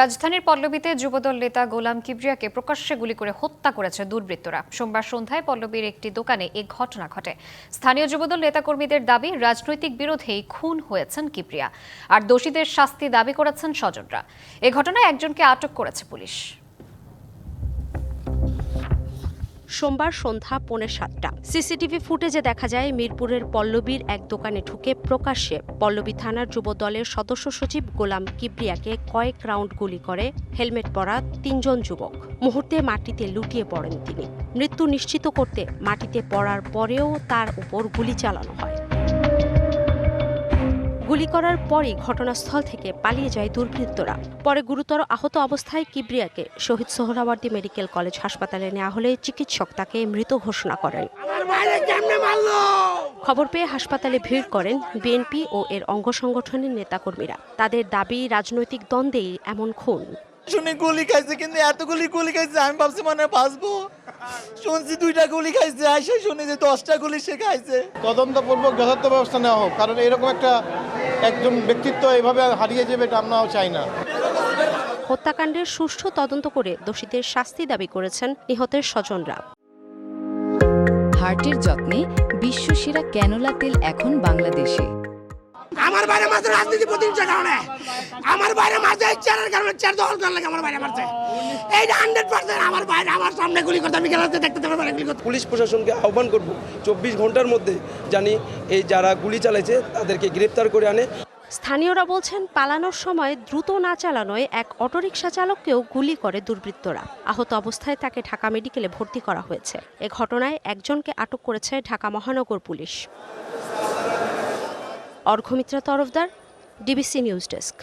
রাজধানীর পল্লবীতে যুবদল নেতা গোলাম কিবরিয়াকে প্রকাশ্যে গুলি করে হত্যা করেছে দুর্বৃত্তরা। সোমবার সন্ধ্যায় পল্লবীর একটি দোকানে এ ঘটনা ঘটে। স্থানীয় যুবদল নেতাকর্মীদের দাবি, রাজনৈতিক বিরোধেই খুন হয়েছেন কিবরিয়া। আর দোষীদের শাস্তি দাবি করেছেন স্বজনরা। এ ঘটনায় একজনকে আটক করেছে পুলিশ। সোমবার সন্ধ্যা পৌনে সাতটা। সিসিটিভি ফুটেজে দেখা যায়, মিরপুরের পল্লবীর এক দোকানে ঢুকে প্রকাশ্যে পল্লবী থানার যুব দলের সদস্য সচিব গোলাম কিবরিয়াকে কয়েক রাউন্ড গুলি করে হেলমেট পরা তিনজন যুবক। মুহূর্তে মাটিতে লুটিয়ে পড়েন তিনি। মৃত্যু নিশ্চিত করতে মাটিতে পড়ার পরেও তার উপর গুলি চালানো হয়। গুলি করার পরই ঘটনাস্থল থেকে পালিয়ে যায় দুর্বৃত্তরা। পরে গুরুতর আহত অবস্থায় কিবরিয়াকে শহীদ সোহরাওয়ার্দী মেডিকেল কলেজ হাসপাতালে নেওয়া হলে চিকিৎসক তাকে মৃত ঘোষণা করেন। খবর পেয়ে হাসপাতালে ভিড় করেন বিএনপি ও এর অঙ্গ সংগঠনের নেতাকর্মীরা। তাদের দাবি রাজনৈতিক দ্বন্দ্বেই এমন খুন। শুনে গুলি খাইছে কিন্তু এতগুলি গুলি খাইছে আমি ভাবছি মানে বাঁচবো। শুনছি দুইটা গুলি খাইছে আইসে শুনি যে দশটা গুলি সে খাইছে। তদন্তপূর্বক যথার্থ ব্যবস্থা নেওয়া হোক কারণ এরকম একটা একজন ব্যক্তিত্ব এভাবে হারিয়ে যাবে এটা আমরাও চাই না। হত্যাকাণ্ডের সুষ্ঠু তদন্ত করে দোষীদের শাস্তি দাবি করেছেন নিহতের স্বজনরা। হার্টের যত্নে বিশ্বসেরা ক্যানোলা তেল এখন বাংলাদেশে। আমার বাইরে মারছে রাজনীতি প্রতিষ্ঠার কারণে। আমার বাইরে মারছে এই চেয়ারের কারণে চেয়ার দখল করার লাগে আমার বাইরে মারছে। এইটা হান্ড্রেড পার্সেন্ট আমার বাইরে আমার সামনে গুলি করতে আমি গেলাতে দেখতে আমার বাইরে গুলি করতে। পুলিশ প্রশাসনকে আহ্বান করব চব্বিশ ঘণ্টার মধ্যে জানি এই যারা গুলি চালাইছে তাদেরকে গ্রেপ্তার করে আনে। স্থানীয়রা বলছেন পালানোর সময় দ্রুত না চালানোয় এক অটোরিকশা চালককেও গুলি করে দুর্বৃত্তরা। আহত অবস্থায় তাকে ঢাকা মেডিকেলে ভর্তি করা হয়েছে। এ ঘটনায় একজনকে আটক করেছে ঢাকা মহানগর police. Arghamitra Tarafdar DBC news desk.